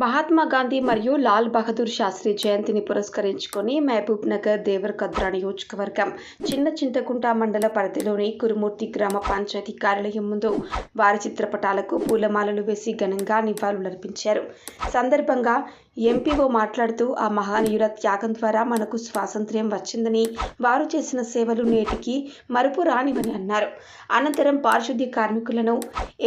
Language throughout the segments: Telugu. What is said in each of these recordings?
మహాత్మా గాంధీ మరియు లాల్ బహదూర్ శాస్త్రి జయంతిని పురస్కరించుకొని మహబూబ్ నగర్ దేవరకద్ర నియోజకవర్గం చిన్న చింతకుంట మండల పరిధిలోని కురుమూర్తి గ్రామ పంచాయతీ కార్యాలయం ముందు వారి చిత్రపటాలకు పూలమాలలు వేసి ఘనంగా నివాళులర్పించారు. సందర్భంగా ఎంపీఓ మాట్లాడుతూ ఆ మహానీయుల త్యాగం ద్వారా మనకు స్వాతంత్ర్యం వచ్చిందని వారు చేసిన సేవలు నేటికి మరుపు రానివని అన్నారు. అనంతరం పారిశుద్ధ్య కార్మికులను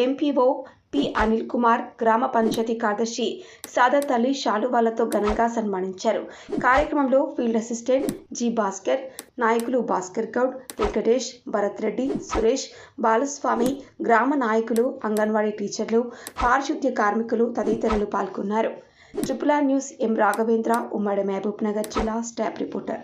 ఎంపీఓ పి. అనిల్ కుమార్ గ్రామ పంచాయతీ కార్యదర్శి సాదత్ అలీ శాలువాలతో ఘనంగా సన్మానించారు. కార్యక్రమంలో ఫీల్డ్ అసిస్టెంట్ జి. భాస్కర్ నాయకులు భాస్కర్ గౌడ్ వెంకటేష్ భరత్ రెడ్డి సురేష్ బాలస్వామి గ్రామ నాయకులు అంగన్వాడీ టీచర్లు పారిశుద్ధ్య కార్మికులు తదితరులు పాల్గొన్నారు. Triple R news M. Raghavendra ఉమ్మడి మహబూబ్ నగర్ జిల్లా స్టాఫ్ రిపోర్టర్.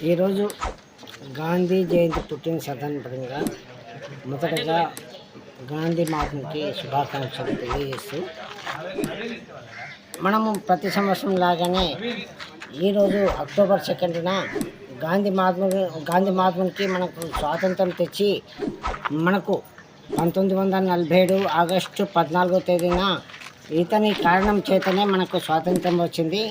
ఈరోజు గాంధీ జయంతి పుట్టిన సందర్భంగా మొదటగా గాంధీ మహాత్ముకి శుభాకాంక్షలు తెలియజేస్తూ మనము ప్రతి సంవత్సరం లాగానే ఈరోజు అక్టోబర్ సెకండ్న గాంధీ మహాత్మ గాంధీ మహాత్మునికి మనకు స్వాతంత్రం తెచ్చి మనకు పంతొమ్మిది వందల నలభై ఏడు ఆగస్టు పద్నాలుగో తేదీన ఇతని కారణం చేతనే మనకు స్వాతంత్రం వచ్చింది.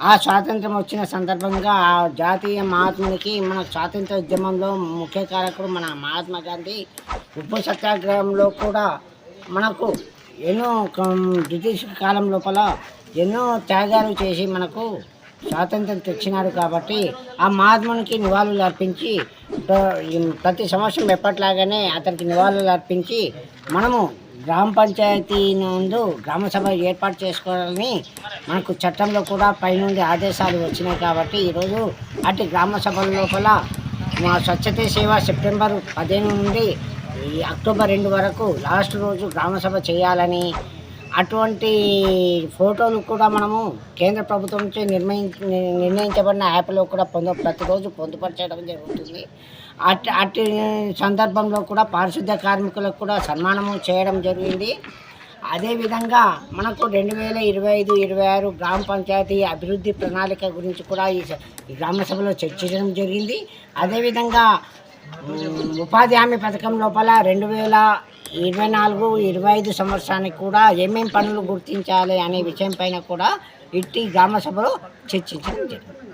ఆ స్వాతంత్రం వచ్చిన సందర్భంగా ఆ జాతీయ మహాత్మునికి మన స్వాతంత్ర ఉద్యమంలో ముఖ్య కారకుడు మన మహాత్మా గాంధీ ఉప్పు సత్యాగ్రహంలో కూడా మనకు ఎన్నో బ్రిటిష్ కాలం లోపల ఎన్నో త్యాగాలు చేసి మనకు స్వాతంత్రం తెచ్చినాడు కాబట్టి ఆ మహాత్మునికి నివాళులు అర్పించి ప్రతి సంవత్సరం ఎప్పట్లాగానే అతనికి నివాళులు అర్పించి మనము గ్రామ పంచాయతీ నందు గ్రామ సభ ఏర్పాటు చేసుకోవాలని మనకు చట్టంలో కూడా పైనుండి ఆదేశాలు వచ్చినాయి కాబట్టి ఈరోజు అటు గ్రామ సభల లోపల మా స్వచ్ఛత సేవ సెప్టెంబర్ పదిహేను నుండి అక్టోబర్ రెండు వరకు లాస్ట్ రోజు గ్రామ సభ చేయాలని అటువంటి ఫోటోలు కూడా మనము కేంద్ర ప్రభుత్వం నుంచి నిర్ణయించ నిర్ణయించబడిన యాప్లో కూడా పొంద ప్రతిరోజు పొందుపరచడం జరుగుతుంది. అట్ అట్టి సందర్భంలో కూడా పారిశుద్ధ్య కార్మికులకు కూడా సన్మానము చేయడం జరిగింది. అదేవిధంగా మనకు రెండు వేల ఇరవై ఐదు ఇరవై ఆరు గ్రామ పంచాయతీ అభివృద్ధి ప్రణాళిక గురించి కూడా ఈ గ్రామ సభలో చర్చించడం జరిగింది. అదేవిధంగా ఉపాధి హామీ పథకం లోపల రెండు వేల ఇరవై నాలుగు ఇరవై ఐదు సంవత్సరానికి కూడా ఏమేం పనులు గుర్తించాలి అనే విషయం పైన కూడా ఇట్టి గ్రామ సభలో చర్చించడం జరిగింది.